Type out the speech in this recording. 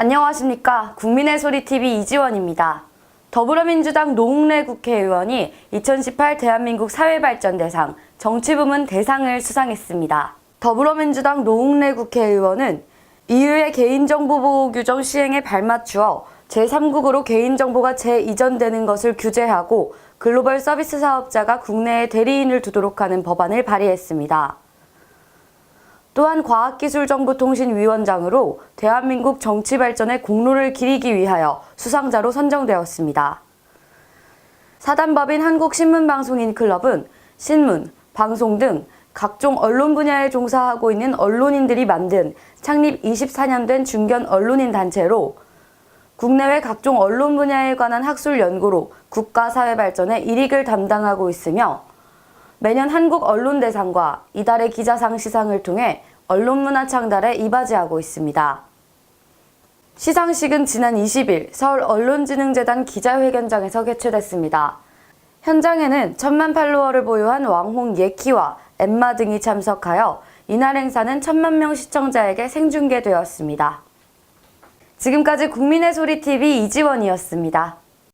안녕하십니까. 국민의 소리 TV 이지원입니다. 더불어민주당 노웅래 국회의원이 2018 대한민국 사회발전 대상 정치부문 대상을 수상했습니다. 더불어민주당 노웅래 국회의원은 EU의 개인정보 보호 규정 시행에 발맞추어 제3국으로 개인정보가 재이전되는 것을 규제하고 글로벌 서비스 사업자가 국내에 대리인을 두도록 하는 법안을 발의했습니다. 또한 과학기술정보통신위원장으로 대한민국 정치 발전의 공로를 기리기 위하여 수상자로 선정되었습니다. 사단법인 한국신문방송인 클럽은 신문, 방송 등 각종 언론 분야에 종사하고 있는 언론인들이 만든 창립 24년 된 중견 언론인 단체로 국내외 각종 언론 분야에 관한 학술 연구로 국가 사회 발전에 일익을 담당하고 있으며 매년 한국 언론대상과 이달의 기자상 시상을 통해 언론문화 창달에 이바지하고 있습니다. 시상식은 지난 20일 서울 언론진흥재단 기자회견장에서 개최됐습니다. 현장에는 천만 팔로워를 보유한 왕홍 예키와 엠마 등이 참석하여 이날 행사는 천만 명 시청자에게 생중계되었습니다. 지금까지 국민의 소리 TV 이지원이었습니다.